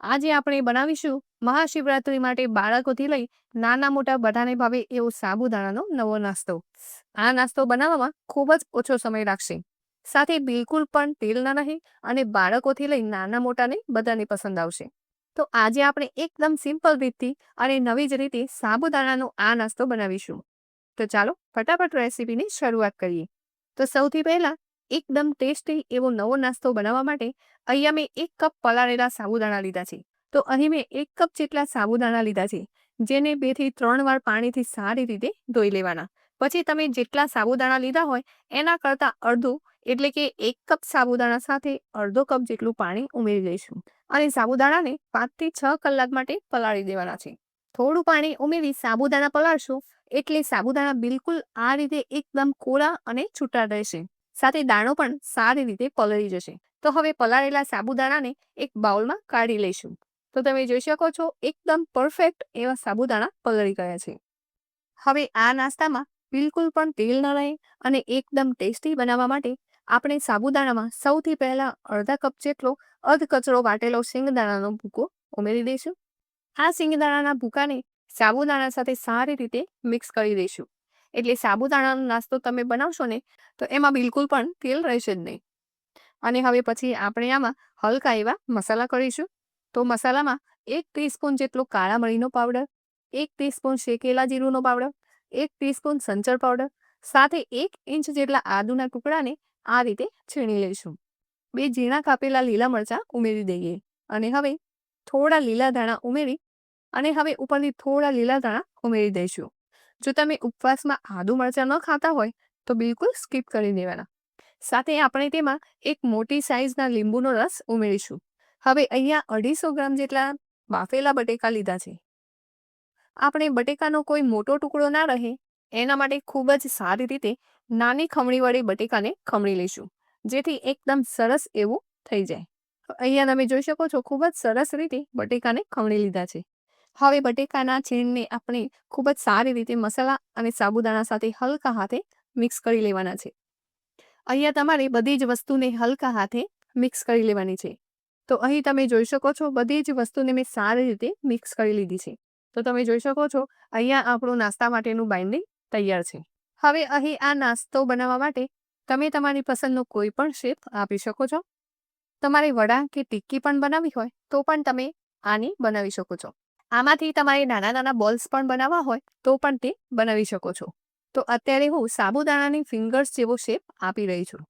આજે આપણે બનાવીશું મહાશિવરાત્રી માટે બાળકોથી લઈ નાના મોટા બધાને ભાવે એવો સાબુદાણાનો નવો નાસ્તો. આ નાસ્તો બનાવવામાં ખૂબ જ ઓછો સમય લાગશે. સાથે બિલકુલ પણ તેલ ના રહે અને બાળકોથી લઈ નાના મોટાને બધાને પસંદ આવશે. તો આજે આપણે એકદમ સિમ્પલ રીતથી અને નવી જ રીતે સાબુદાણાનો આ નાસ્તો બનાવીશું. તો ચાલો ફટાફટ રેસીપીની શરૂઆત કરીએ. તો સૌથી પહેલા એકદમ ટેસ્ટી એવો નવો નાસ્તો બનાવવા માટે અહીંયા મેં એક કપ પલાળેલા સાબુદાણા લીધા છે. તો અહીં મેં એક કપ જેટલા સાબુદાણા લીધા છે, જેને બેથી ત્રણ વાર પાણીથી સારી રીતે ધોઈ લેવાના. પછી તમે જેટલા સાબુદાણા લીધા હોય, એના કરતાં અડધું, એટલે કે એક કપ સાબુદાણા સાથે અડધો કપ જેટલું પાણી ઉમેરી દઈશું અને સાબુદાણાને પાંચથી છ કલાક માટે પલાળી દેવાના છે. થોડું પાણી ઉમેરી સાબુદાણા પલાળશું, એટલે સાબુદાણા બિલકુલ આ રીતે એકદમ કોરા અને છૂટા રહેશે. સાથે દાણો પણ સારી રીતે પલળી જશે. તો હવે પલાળેલા સાબુદાણાને એક બાઉલમાં કાઢી લઈશું. તો તમે જોઈ શકો છો, એકદમ પરફેક્ટ એવા સાબુદાણા પલળી ગયા છે. હવે આ નાસ્તામાં બિલકુલ પણ તેલ ન રહે અને એકદમ ટેસ્ટી બનાવવા માટે આપણે સાબુદાણામાં સૌથી પહેલા અડધા કપ જેટલો અર્ધ કચરો વાટેલો સિંગદાણાનો ભૂકો ઉમેરી દઈશું. આ સિંગદાણાના ભૂકાને સાબુદાણા સાથે સારી રીતે મિક્સ કરી દઈશું. એટલે સાબુદાણાનો નાસ્તો તમે બનાવશો ને, તો એમાં બિલકુલ પણ તેલ રહેશે જ નહીં. અને હવે પછી આપણે આમાં હલકા એવા મસાલા કરીશું. તો મસાલામાં એક ટીસ્પૂન જેટલો કાળા મરીનો પાવડર, એક ટીસ્પૂન શેકેલા જીરુંનો પાવડર, એક ટીસ્પૂન સંચર પાવડર, સાથે એક ઇંચ જેટલા આદુના ટુકડાને આ રીતે છીણી લઈશું. બે ઝીણા કાપેલા લીલા મરચાં ઉમેરી દઈએ. અને હવે થોડા લીલા ધાણા ઉમેરી, અને હવે ઉપરથી થોડા લીલા ધાણા ઉમેરી દઈશું. જો તમે ઉપવાસમાં આદુ મરચાં ન ખાતા હોય, તો બિલકુલ સ્કીપ કરી દેવાના. સાથે આપણે તેમાં એક મોટી સાઇઝના લીંબુનો રસ ઉમેરીશું. હવે અહીંયા અઢીસો ગ્રામ જેટલા બાફેલા બટેકા લીધા છે. આપણે બટેકાનો કોઈ મોટો ટુકડો ના રહે, એના માટે ખૂબ જ સારી રીતે નાની ખમણી વડે બટેકાને ખમણી લઈશું, જેથી એકદમ સરસ એવું થઈ જાય. અહીંયા તમે જોઈ શકો છો, ખૂબ જ સરસ રીતે બટેકાને ખમણી લીધા છે. હવે બટેકાના છીણને આપણે ખૂબ જ સારી રીતે મસાલા અને સાબુદાણા સાથે હલકા હાથે મિક્સ કરી લેવાના છે. અહીંયા તમારે બધી જ વસ્તુને હલકા હાથે મિક્સ કરી લેવાની છે. તો અહીં તમે જોઈ શકો છો બધી જ વસ્તુને મેં સારી રીતે મિક્સ કરી લીધી છે. તો તમે જોઈ શકો છો અહીંયા આપણું નાસ્તા માટેનું બાઇન્ડિંગ તૈયાર છે. હવે અહીં આ નાસ્તો બનાવવા માટે તમે તમારી પસંદનો કોઈ પણ શેપ આપી શકો છો. તમારે વડા કે ટિક્કી પણ બનાવવી હોય તો પણ તમે આની બનાવી શકો છો. આમાંથી તમારે નાના નાના બોલ્સ પણ બનાવવા હોય, તો પણ તે બનાવી શકો છો. તો અત્યારે હું સાબુદાણાની ફિંગર્સ જેવો શેપ આપી રહી છું.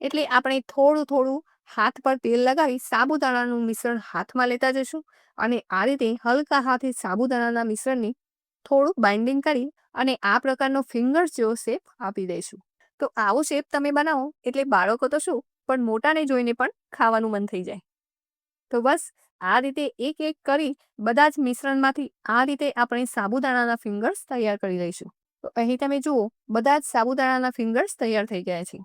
એટલે આપણે થોડું થોડું હાથ પર તેલ લગાવી સાબુદાણાનું મિશ્રણ હાથમાં લેતા જશું અને આ રીતે હલકા હાથે સાબુદાણાના મિશ્રણની થોડુંક બાઇન્ડિંગ કરી અને આ પ્રકારનો ફિંગર્સ જેવો શેપ આપી દઈશું. તો આવો શેપ તમે બનાવો, એટલે બાળકો તો શું, પણ મોટાને જોઈને પણ ખાવાનું મન થઈ જાય. તો બસ આ રીતે એક એક કરી બધા જ મિશ્રણમાંથી આ રીતે આપણે સાબુદાણાના ફિંગર્સ તૈયાર કરી લઈશું. તો અહીં તમે જુઓ, બધા જ સાબુદાણાના ફિંગર્સ તૈયાર થઈ ગયા છે.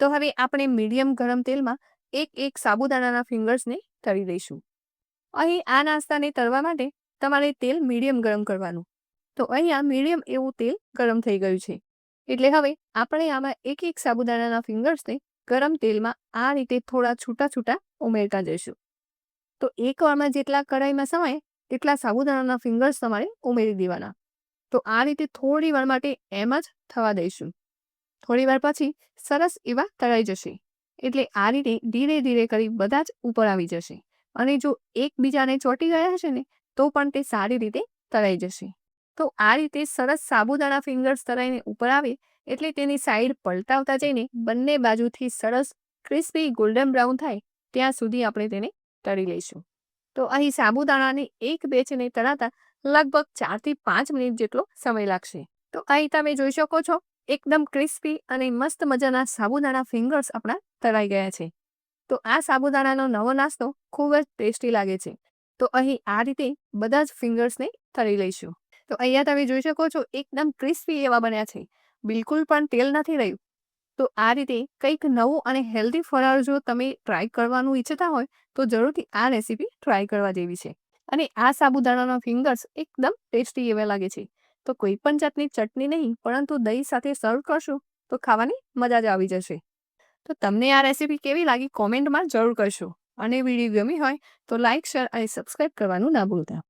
તો હવે આપણે મીડિયમ ગરમ તેલમાં એક એક સાબુદાણાના ફિંગર્સને તળી દઈશું અહીં આ નાસ્તાને તળવા માટે તમારે તેલ મીડિયમ ગરમ કરવાનું. તો અહીંયા મીડિયમ એવું તેલ ગરમ થઈ ગયું છે. એટલે હવે આપણે આમાં એક એક સાબુદાણાના ફિંગર્સને ગરમ તેલમાં આ રીતે થોડા છૂટા છૂટા ઉમેરતા જઈશું. તો એક વારમાં જેટલા કઢાઈમાં સમાય, તેટલા સાબુદાણાના ફિંગર્સ તમારે ઉમેરી દેવાના. તો આ રીતે થોડી વાર માટે એમ જ થવા દઈશું. થોડી વાર પછી સરસ એવા તળાઈ જશે. એટલે આ રીતે ધીરે ધીરે કરી બધા જ ઉપર આવી જશે. અને જો એકબીજાને ચોંટી ગયા હશે ને, તો પણ તે સારી રીતે તળાઈ જશે. તો આ રીતે સરસ સાબુદાણા ફિંગર્સ તળાઈને ઉપર આવે, એટલે તેની સાઈડ પલટાવતા જઈને બંને બાજુથી સરસ ક્રિસ્પી ગોલ્ડન બ્રાઉન થાય, ત્યાં સુધી આપણે તેને તળી લઈશું. તો અહીં સાબુદાણાની એક બેચને તળાતા લગભગ ચારથી પાંચ મિનિટ જેટલો સમય લાગશે. તો અહીં તમે જોઈ શકો છો, એકદમ ક્રિસ્પી અને મસ્ત મજાના સાબુદાણા ફિંગર્સ આપણા તળાઈ ગયા છે. તો આ સાબુદાણાનો નવો નાસ્તો ખૂબ જ ટેસ્ટી લાગે છે. તો અહીં આ રીતે બધા જ ફિંગર્સને તળી લઈશું. તો અહીંયા તમે જોઈ શકો છો, એકદમ ક્રિસ્પી એવા બન્યા છે. બિલકુલ પણ તેલ નથી રહ્યું. તો આ રીતે કંઈક નવું અને હેલ્ધી ફરાળ જો તમે ટ્રાય કરવાનું ઈચ્છતા હોય, તો જરૂરથી આ રેસીપી ટ્રાય કરવા જેવી છે. અને આ સાબુદાણાના ફિંગર્સ એકદમ ટેસ્ટી એવા લાગે છે. તો કોઈ પણ જાતની ચટણી નહીં, પરંતુ દહીં સાથે સર્વ કરશો, તો ખાવાની મજા જ આવી જશે. તો તમને આ રેસીપી કેવી લાગી કોમેન્ટમાં જરૂર કરશો. અને વીડિયો ગમી હોય, તો લાઇક શેર અને સબસ્ક્રાઇબ કરવાનું ના ભૂલતા.